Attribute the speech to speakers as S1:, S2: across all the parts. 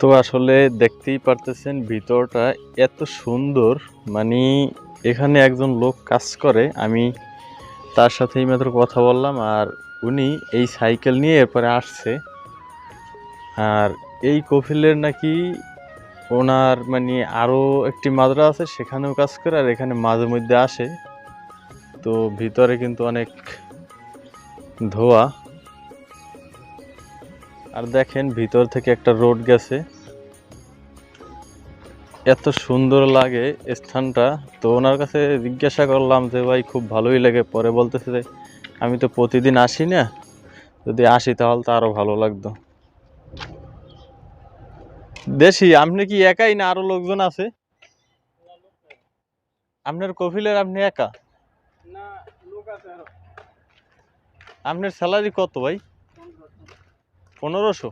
S1: তো আসলে দেখতেই পারতেছেন ভিতরটা এত সুন্দর। মানে এখানে একজন লোক কাজ করে, আমি তার সাথেই মাত্র কথা বললাম আর উনি এই সাইকেল নিয়ে এরপরে আসছে। আর এই কফিলের নাকি ওনার মানে আরও একটি মাদ্রা আছে, সেখানেও কাজ করে আর এখানে মাঝে মধ্যে আসে। তো ভিতরে কিন্তু অনেক ধোয়া। আর দেখেন ভিতর থেকে একটা রোড গেছে। এত সুন্দর লাগে স্থানটা। তো ওনার কাছে জিজ্ঞাসা করলাম যে ভাই খুব ভালোই লাগে। পরে বলতেছে যে আমি তো প্রতিদিন আসি না। যদি আসি তাহলে তো আরও ভালো লাগতো। দেশি আপনি কি একাই না আরও লোকজন আছে? আপনার কফিলের আপনি একা? আপনার স্যালারি কত ভাই? পনেরোশো?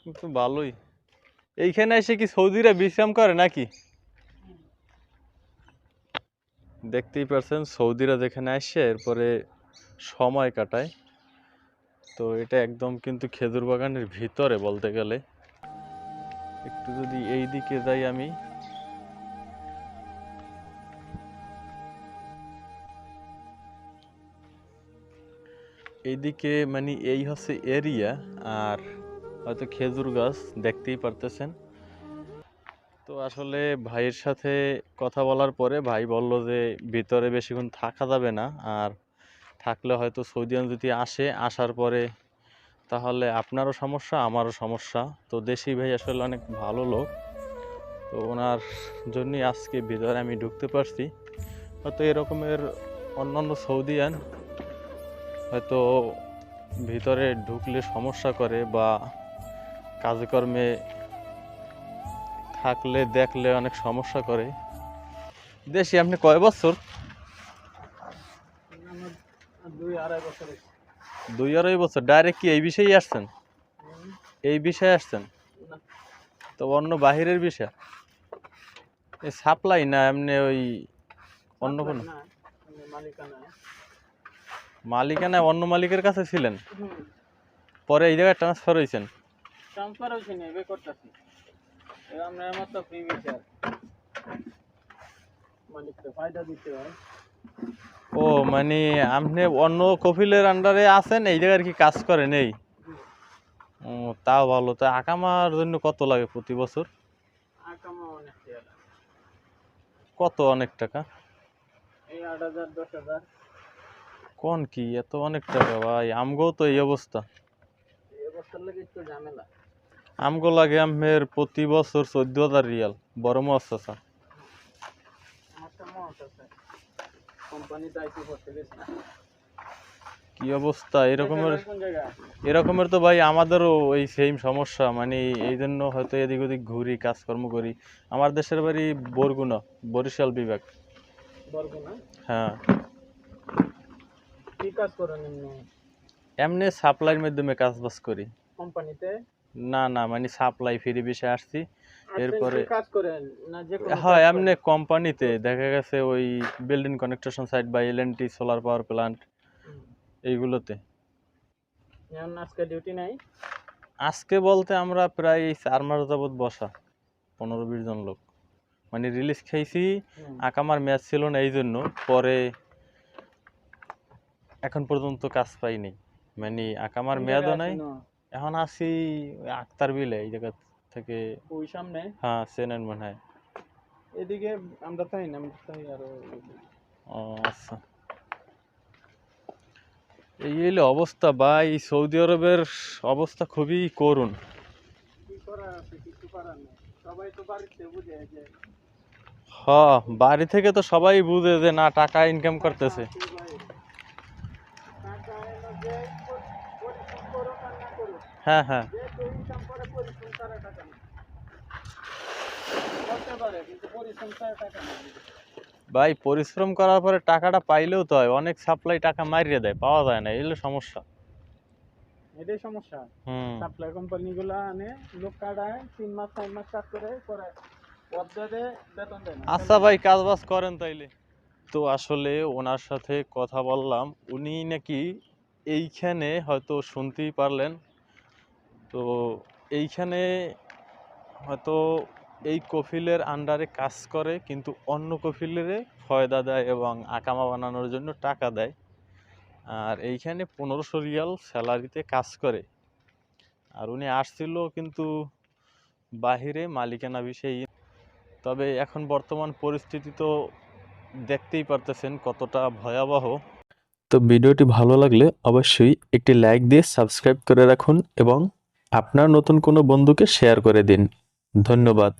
S1: কিন্তু ভালোই। এইখানে এসে কি সৌদিরা বিশ্রাম করে নাকি? দেখতেই পারছেন, সৌদিরা যেখানে আসছে এরপরে সময় কাটায়। তো এটা একদম কিন্তু খেজুর বাগানের ভিতরে বলতে গেলে। একটু যদি এই দিকে যাই আমি। এইদিকে মানে এই হচ্ছে এরিয়া আর হয়তো খেজুর গাছ দেখতেই পারতেছেন। তো আসলে ভাইয়ের সাথে কথা বলার পরে ভাই বলল যে ভিতরে বেশিক্ষণ থাকা যাবে না আর থাকলে হয়তো সৌদিয়ান যদি আসে, আসার পরে তাহলে আপনারও সমস্যা, আমারও সমস্যা। তো দেশি ভাই আসলে অনেক ভালো লোক। তো ওনার জন্যই আজকে ভিতরে আমি ঢুকতে পারছি। হয়তো এরকমের অন্যান্য সৌদিয়ান হয়তো ভিতরে ঢুকলে সমস্যা করে বা কাজকর্মে থাকলে, দেখলে অনেক সমস্যা করে। দেশি, আপনি কয় বছর?
S2: দুই আড়াই বছর।
S1: ডাইরেক্ট কি এই বিষয়েই আসছেন? এই বিষয়ে আসছেন? তো অন্য বাহিরের বিষয়? সাপ্লাই না, এমনি ওই অন্য কোনো?
S2: মালিকানা
S1: অন্য মালিকের কাছে ছিলেন। পরে এই জায়গায় ট্রান্সফার হয়েছেন
S2: ট্রান্সফার হয়েছে না এবার করতেছি। আমরা আমার তো ফ্রি বিচার মালিককে ফায়দা দিতে হয়।
S1: ও মানে আপনি অন্য কফিলের আন্ডারে আছেন এই জায়গায় আর কি কাজ করেন এই? ও তাও ভালো। তা আকামার জন্য কত লাগে প্রতি বছর?
S2: আকামা অনেক
S1: কত অনেক টাকা?
S2: এই আট হাজার দশ হাজার।
S1: কোন কি? এত অনেক টাকা ভাই আমগো তো এই অবস্থা। আমগো লাগে আমের প্রতি বছর চোদ্দ হাজার রিয়াল বড়
S2: আমার আছে গেছি।
S1: কি অবস্থা? এরকমের এরকমের তো ভাই আমাদেরও এই সেম সমস্যা মানে এই জন্য হয়তো এদিক ওদিক ঘুরি কাজকর্ম করি। আমার দেশের বাড়ি বরগুনা বরিশাল বিভাগ। হ্যাঁ।
S2: কি কাজ করেন এমনি?
S1: এমনি সাপ্লাইয়ের মাধ্যমে কাজ বাজ করি।
S2: কোম্পানিতে?
S1: না না মানে সাপ্লাই ফ্রি বিষয়ে আসছি। এরপরে-
S2: কাজ করেন না যে
S1: হয় এমনি কোম্পানিতে দেখা গেছে ওই বিল্ডিং কনেকট্রেশন সাইট বা L N T solar power plant এইগুলোতে।
S2: আজকে ডিউটি নাই?
S1: আজকে বলতে আমরা প্রায় চার মাস যাবত বসা পনেরো বিশ জন লোক। মানে রিলিজ
S2: হুম।
S1: আকামার ম্যাচ ছিল না এই জন্য পরে এখন পর্যন্ত কাজ পাইনি। মানে আকামার
S2: কোন
S1: মেয়াদও নাই। এখন আছি আক্তার বিলে এই জায়গা থেকে।
S2: ওই সামনে?
S1: হ্যাঁ চেনেন মনে হয়
S2: এদিকে আমরা তাই না? আমরা তাই আরও
S1: ও আচ্ছা। এই হলো অবস্থা। ভাই সৌদি আরবের অবস্থা খুবই করুণ।
S2: কি করার আছে? কিছু করার নেই। সবাই তো বাড়িতে বুঝে যে
S1: হ বাড়ি থেকে তো সবাই বুঝে যে না টাকা ইনকাম করতেছে
S2: টাকা আছে ভাই। টাকা এলো যে পরি- পরিশ্রম করুক আর না করুক
S1: হ্যাঁ হ্যাঁ
S2: যে কেউ ইনকাম করে পরিশ্রম ছাড়া টাকা নেই করতে পারে কিন্তু পরিশ্রম ছাড়া টাকা নেই
S1: ভাই পরিশ্রম করার পরে টাকাটা পাইলেও তো হয়। অনেক সাপ্লাই টাকা মারিয়ে দেয় পাওয়া যায় না এই হলো সমস্যা।
S2: এটাই সমস্যা। সাপ্লাই আনে লোক কাটায় তিন মাস চার কাজ করে
S1: আচ্ছা ভাই কাজ বাজ করেন তাইলে। তো আসলে ওনার সাথে কথা বললাম উনি নাকি এইখানে হয়তো শুনতেই পারলেন তো এইখানে হয়তো এই কফিলের আন্ডারে কাজ করে, কিন্তু অন্য কফিলেরে ফয়দা দেয় এবং আকামা বানানোর জন্য টাকা দেয়। আর এইখানে পনেরোশো রিয়াল স্যালারিতে কাজ করে। আর উনি আসছিল কিন্তু বাহিরে, মালিকানা বিষয়ে। তবে এখন বর্তমান পরিস্থিতি তো দেখতেই পারতেছেন কতটা ভয়াবহ। তো ভিডিওটি ভালো লাগলে অবশ্যই একটি লাইক দিয়ে সাবস্ক্রাইব করে রাখুন এবং আপনার নতুন কোনো বন্ধুকে শেয়ার করে দিন। ধন্যবাদ।